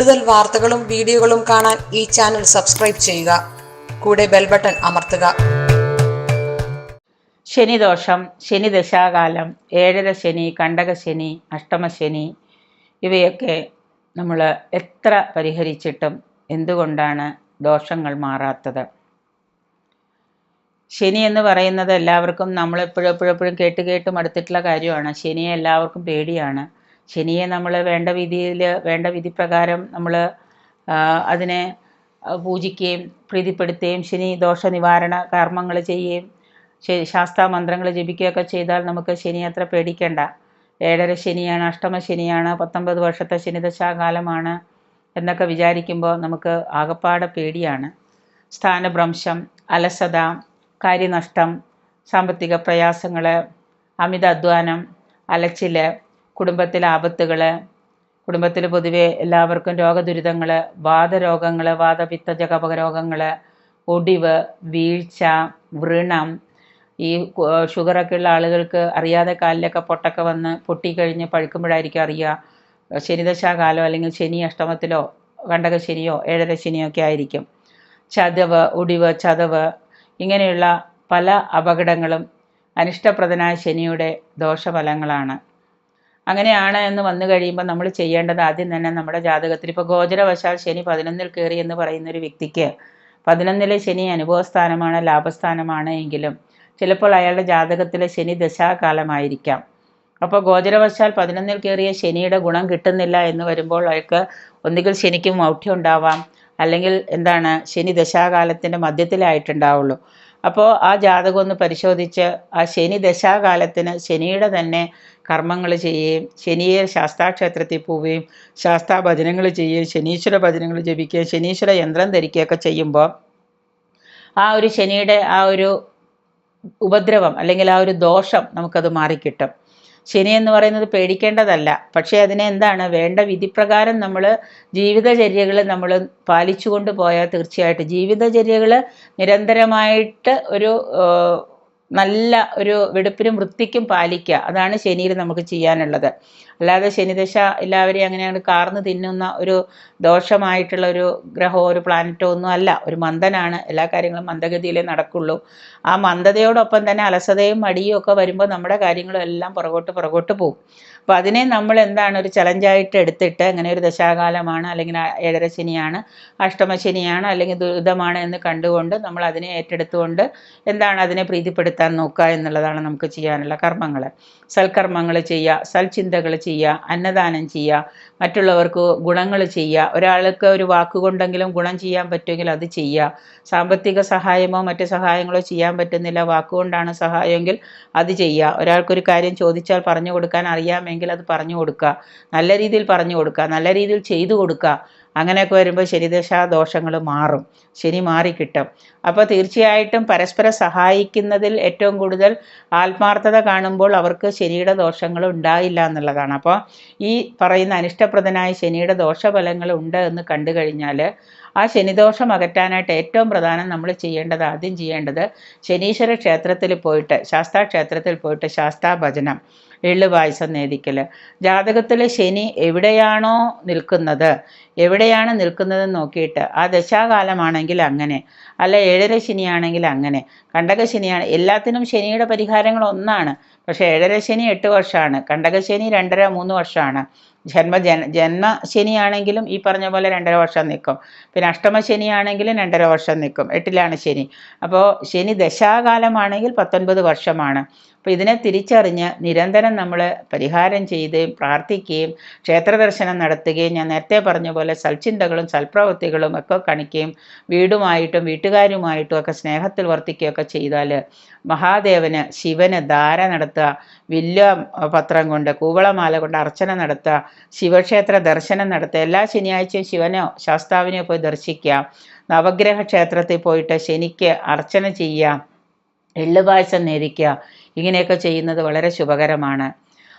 കൂടുതൽ വാർത്തകളും വീഡിയോകളും കാണാൻ ഈ ചാനൽ സബ്സ്ക്രൈബ് ചെയ്യുക. കൂടെ ബെൽ ബട്ടൺ അമർത്തുക. ശനിദോഷം ശനി ദശാകാലം ഏഴര ശനി കണ്ടകശനി അഷ്ടമശനി ഇവയൊക്കെ നമ്മൾ എത്ര പരിഹരിച്ചിട്ടും എന്തുകൊണ്ടാണ് ദോഷങ്ങൾ മാറാത്തത്? ശനി എന്ന് പറയുന്നത് എല്ലാവർക്കും നമ്മൾ എപ്പോഴും എപ്പോഴും കേട്ട് കേട്ട് മടുത്തിട്ടുള്ള കാര്യമാണ്. ശനിയെ എല്ലാവർക്കും പേടിയാണ്. ശനിയെ നമ്മൾ വേണ്ട വിധിയിൽ വേണ്ട വിധി പ്രകാരം നമ്മൾ അതിനെ പൂജിക്കുകയും പ്രീതിപ്പെടുത്തുകയും ശനി ദോഷ നിവാരണ കർമ്മങ്ങൾ ചെയ്യുകയും ശാസ്ത്ര ശാസ്താ മന്ത്രങ്ങൾ ജപിക്കുകയൊക്കെ ചെയ്താൽ നമുക്ക് ശനി അത്ര പേടിക്കേണ്ട. ഏഴര ശനിയാണ് അഷ്ടമ ശനിയാണ് പത്തൊമ്പത് വർഷത്തെ ശനിദശാകാലമാണ് എന്നൊക്കെ വിചാരിക്കുമ്പോൾ നമുക്ക് ആകപ്പാടെ പേടിയാണ്. സ്ഥാനഭ്രംശം അലസത കാര്യനഷ്ടം സാമ്പത്തിക പ്രയാസങ്ങൾ അമിത അധ്വാനം അലച്ചിൽ കുടുംബത്തിലെ ആപത്തുകൾ കുടുംബത്തിൽ പൊതുവെ എല്ലാവർക്കും രോഗദുരിതങ്ങൾ വാതരോഗങ്ങൾ വാതപിത്ത ജഗപക രോഗങ്ങൾ ഒടിവ് വീഴ്ച വ്രണം ഈ ഷുഗറൊക്കെ ഉള്ള ആളുകൾക്ക് അറിയാതെ കാലിലൊക്കെ പൊട്ടൊക്കെ വന്ന് പൊട്ടിക്കഴിഞ്ഞ് പഴുക്കുമ്പോഴായിരിക്കും അറിയുക. ശനിദശാകാലോ അല്ലെങ്കിൽ ശനി അഷ്ടമത്തിലോ കണ്ടക ശനിയോ ഏഴര ശനിയോ ഒക്കെ ആയിരിക്കും. ചതവ് ഒടിവ് ചതവ് ഇങ്ങനെയുള്ള പല അപകടങ്ങളും അനിഷ്ടപ്രദനായ ശനിയുടെ ദോഷഫലങ്ങളാണ്. അങ്ങനെയാണ് എന്ന് വന്നു കഴിയുമ്പോൾ നമ്മൾ ചെയ്യേണ്ടത് ആദ്യം തന്നെ നമ്മുടെ ജാതകത്തിൽ. ഇപ്പോൾ ഗോചരവശാൽ ശനി പതിനൊന്നിൽ കയറി എന്ന് പറയുന്ന ഒരു വ്യക്തിക്ക് പതിനൊന്നിലെ ശനി അനുഭവസ്ഥാനമാണ് ലാഭസ്ഥാനമാണ് എങ്കിലും ചിലപ്പോൾ അയാളുടെ ജാതകത്തിലെ ശനി ദശാകാലമായിരിക്കാം. അപ്പോൾ ഗോചരവശാൽ പതിനൊന്നിൽ കയറിയ ശനിയുടെ ഗുണം കിട്ടുന്നില്ല എന്ന് വരുമ്പോൾ അയാൾക്ക് ഒന്നുകിൽ ശനിക്ക് മൗഢ്യം ഉണ്ടാവാം അല്ലെങ്കിൽ എന്താണ് ശനി ദശാകാലത്തിന്റെ മധ്യത്തിലായിട്ടുണ്ടാവുള്ളൂ. അപ്പോൾ ആ ജാതകം ഒന്ന് പരിശോധിച്ച് ആ ശനി ദശാകാലത്തിന് ശനിയുടെ തന്നെ കർമ്മങ്ങൾ ചെയ്യുകയും ശനിയെ ശാസ്താക്ഷേത്രത്തിൽ പോവുകയും ശാസ്താ ഭജനങ്ങൾ ചെയ്യുകയും ശനീശ്വര ഭജനങ്ങൾ ജപിക്കുകയും ശനീശ്വര യന്ത്രം ധരിക്കുകയൊക്കെ ചെയ്യുമ്പോൾ ആ ഒരു ശനിയുടെ ആ ഒരു ഉപദ്രവം അല്ലെങ്കിൽ ആ ഒരു ദോഷം നമുക്കത് മാറിക്കിട്ടും. ശനി പറയുന്നത് പേടിക്കേണ്ടതല്ല. പക്ഷേ അതിനെ എന്താണ് വേണ്ട വിധിപ്രകാരം നമ്മൾ ജീവിതചര്യകൾ നമ്മൾ പാലിച്ചുകൊണ്ട് പോയാൽ തീർച്ചയായിട്ടും ജീവിതചര്യകൾ നിരന്തരമായിട്ട് ഒരു നല്ല ഒരു വെടുപ്പിനും വൃത്തിക്കും പാലിക്കുക. അതാണ് ശനിയിൽ നമുക്ക് ചെയ്യാനുള്ളത്. അല്ലാതെ ശനിദശ എല്ലാവരെയും അങ്ങനെയാണ് കാർന്ന് തിന്നുന്ന ഒരു ദോഷമായിട്ടുള്ള ഒരു ഗ്രഹമോ ഒരു പ്ലാനറ്റോ ഒന്നും അല്ല. ഒരു മന്ദനാണ്. എല്ലാ കാര്യങ്ങളും മന്ദഗതിയിലേ നടക്കുള്ളൂ. ആ മന്ദതയോടൊപ്പം തന്നെ അലസതയും മടിയും ഒക്കെ വരുമ്പോൾ നമ്മുടെ കാര്യങ്ങളും എല്ലാം പുറകോട്ട് പുറകോട്ട് പോകും അപ്പോൾ അതിനെ നമ്മൾ എന്താണ് ഒരു ചലഞ്ചായിട്ട് എടുത്തിട്ട് അങ്ങനെ ഒരു ദശാകാലമാണ് അല്ലെങ്കിൽ ഏഴര ശനിയാണ് അഷ്ടമശനിയാണ് അല്ലെങ്കിൽ ദുരിതമാണ് എന്ന് കണ്ടുകൊണ്ട് നമ്മൾ അതിനെ ഏറ്റെടുത്തുകൊണ്ട് എന്താണ് അതിനെ പ്രീതിപ്പെടുത്താൻ നോക്കുക എന്നുള്ളതാണ് നമുക്ക് ചെയ്യാനുള്ള കർമ്മങ്ങൾ സൽക്കർമ്മങ്ങൾ ചെയ്യുക സൽചിന്തകൾ ചെയ്യുക അന്നദാനം ചെയ്യുക മറ്റുള്ളവർക്ക് ഗുണങ്ങൾ ചെയ്യുക. ഒരാൾക്ക് ഒരു വാക്കുകൊണ്ടെങ്കിലും ഗുണം ചെയ്യാൻ പറ്റുമെങ്കിൽ അത് ചെയ്യുക. സാമ്പത്തിക സഹായമോ മറ്റ് സഹായങ്ങളോ ചെയ്യാൻ പറ്റുന്നില്ല വാക്കുകൊണ്ടാണ് സഹായമെങ്കിൽ അത് ചെയ്യുക. ഒരാൾക്കൊരു കാര്യം ചോദിച്ചാൽ പറഞ്ഞു കൊടുക്കാൻ അറിയാമെങ്കിൽ അത് പറഞ്ഞു കൊടുക്കുക നല്ല രീതിയിൽ പറഞ്ഞു കൊടുക്കുക നല്ല രീതിയിൽ ചെയ്തു കൊടുക്കുക അങ്ങനെയൊക്കെ വരുമ്പോൾ ശനിദശാ ദോഷങ്ങൾ മാറും. ശനി മാറിക്കിട്ടും അപ്പോൾ തീർച്ചയായിട്ടും പരസ്പരം സഹായിക്കുന്നതിൽ ഏറ്റവും കൂടുതൽ ആത്മാർത്ഥത കാണുമ്പോൾ അവർക്ക് ശനിയുടെ ദോഷങ്ങൾ ഉണ്ടായില്ല എന്നുള്ളതാണ്. അപ്പോൾ ഈ പറയുന്ന അനിഷ്ടപ്രദനായ ശനിയുടെ ദോഷഫലങ്ങൾ ഉണ്ട് എന്ന് കണ്ടു കഴിഞ്ഞാൽ ആ ശനിദോഷം അകറ്റാനായിട്ട് ഏറ്റവും പ്രധാനം നമ്മൾ ചെയ്യേണ്ടത് ആദ്യം ചെയ്യേണ്ടത് ശനീശ്വര ക്ഷേത്രത്തിൽ പോയിട്ട് ശാസ്താ ക്ഷേത്രത്തിൽ പോയിട്ട് ശാസ്താ ഭജനം എള്ളു പായസം നേദിക്കൽ ജാതകത്തിൽ ശനി എവിടെയാണോ നിൽക്കുന്നത് എവിടെയാണ് നിൽക്കുന്നത് നോക്കിയിട്ട് ആ ദശാകാലമാണെങ്കിൽ അങ്ങനെ അല്ല ഏഴര ശനിയാണെങ്കിൽ അങ്ങനെ കണ്ടക ശനിയാണ്. എല്ലാത്തിനും ശനിയുടെ പരിഹാരങ്ങൾ ഒന്നാണ്. പക്ഷേ ഏഴര ശനി എട്ട് വർഷമാണ് കണ്ടക ശനി രണ്ടര മൂന്ന് വർഷമാണ്. ജന്മ ജന ജന്മ ശനിയാണെങ്കിലും ഈ പറഞ്ഞ പോലെ രണ്ടര വർഷം നിൽക്കും പിന്നെ അഷ്ടമ ശനിയാണെങ്കിലും രണ്ടര വർഷം നിൽക്കും എട്ടിലാണ് ശനി. അപ്പോൾ ശനി ദശാകാലമാണെങ്കിൽ പത്തൊൻപത് വർഷമാണ്. അപ്പോൾ ഇതിനെ തിരിച്ചറിഞ്ഞ് നിരന്തരം നമ്മൾ പരിഹാരം ചെയ്ത് പ്രാർത്ഥിക്കുകയും ക്ഷേത്ര ദർശനം നടത്തുകയും ഞാൻ നേരത്തെ പറഞ്ഞ പോലെ സൽചിന്തകളും സൽപ്രവൃത്തികളും ഒക്കെ കാണിക്കുകയും വീടുമായിട്ടും വീട്ടുകാരുമായിട്ടും ഒക്കെ സ്നേഹത്തിൽ വർത്തിക്കുകയൊക്കെ ചെയ്താൽ മഹാദേവന് ശിവന് ധാര നടത്തുക വില്ല പത്രം കൊണ്ട് കൂവളമാല കൊണ്ട് അർച്ചന നടത്തുക ശിവക്ഷേത്ര ദർശനം നടത്തുക എല്ലാ ശനിയാഴ്ചയും ശിവനോ ശാസ്താവിനെയോ പോയി ദർശിക്കാം നവഗ്രഹ ക്ഷേത്രത്തിൽ പോയിട്ട് ശനിക്ക് അർച്ചന ചെയ്യാം എള്ളുപായസം നേദിക്കുക ഇങ്ങനെയൊക്കെ ചെയ്യുന്നത് വളരെ ശുഭകരമാണ്.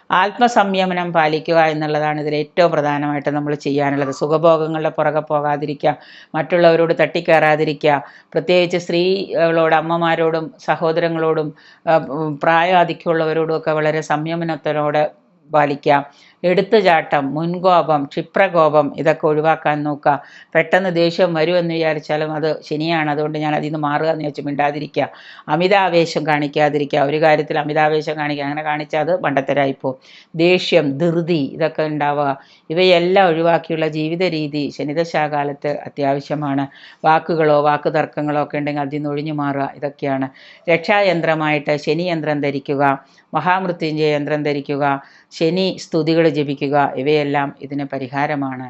ആത്മസംയമനം പാലിക്കുക എന്നുള്ളതാണ് ഇതിൽ ഏറ്റവും പ്രധാനമായിട്ട് നമ്മൾ ചെയ്യാനുള്ളത്. സുഖഭോഗങ്ങളുടെ പുറകെ പോകാതിരിക്കുക മറ്റുള്ളവരോട് തട്ടിക്കയറാതിരിക്കുക പ്രത്യേകിച്ച് സ്ത്രീകളോട് അമ്മമാരോടും സഹോദരങ്ങളോടും പ്രായാധിക്യമുള്ളവരോടും ഒക്കെ വളരെ സംയമനത്തോടെ പാലിക്കാം എടുത്തുചാട്ടം മുൻകോപം ക്ഷിപ്രകോപം ഇതൊക്കെ ഒഴിവാക്കാൻ നോക്കുക. പെട്ടെന്ന് ദേഷ്യം വരുമെന്ന് വിചാരിച്ചാലും അത് ശനിയാണ്. അതുകൊണ്ട് ഞാൻ അതിൽ നിന്ന് മാറുക എന്ന് വെച്ച് മിണ്ടാതിരിക്കുക. അമിതാവേശം കാണിക്കാതിരിക്കുക. ഒരു കാര്യത്തിൽ അമിതാവേശം കാണിക്കുക. അങ്ങനെ കാണിച്ചാൽ അത് മണ്ടത്തരായിപ്പോൾ ദേഷ്യം ധൃതി ഇതൊക്കെ ഉണ്ടാവുക. ഇവയെല്ലാം ഒഴിവാക്കിയുള്ള ജീവിത രീതി ശനിദശാകാലത്ത് അത്യാവശ്യമാണ്. വാക്കുകളോ വാക്ക് തർക്കങ്ങളോ ഒക്കെ ഉണ്ടെങ്കിൽ അതിൽ നിന്ന് ഒഴിഞ്ഞു മാറുക ഇതൊക്കെയാണ്. രക്ഷായന്ത്രമായിട്ട് ശനിയന്ത്രം ധരിക്കുക. മഹാമൃത്യുഞ്ജയ യന്ത്രം ധരിക്കുക. ശനി സ്തുതികൾ ജപിക്കുക ഇവയെല്ലാം ഇതിന് പരിഹാരമാണ്.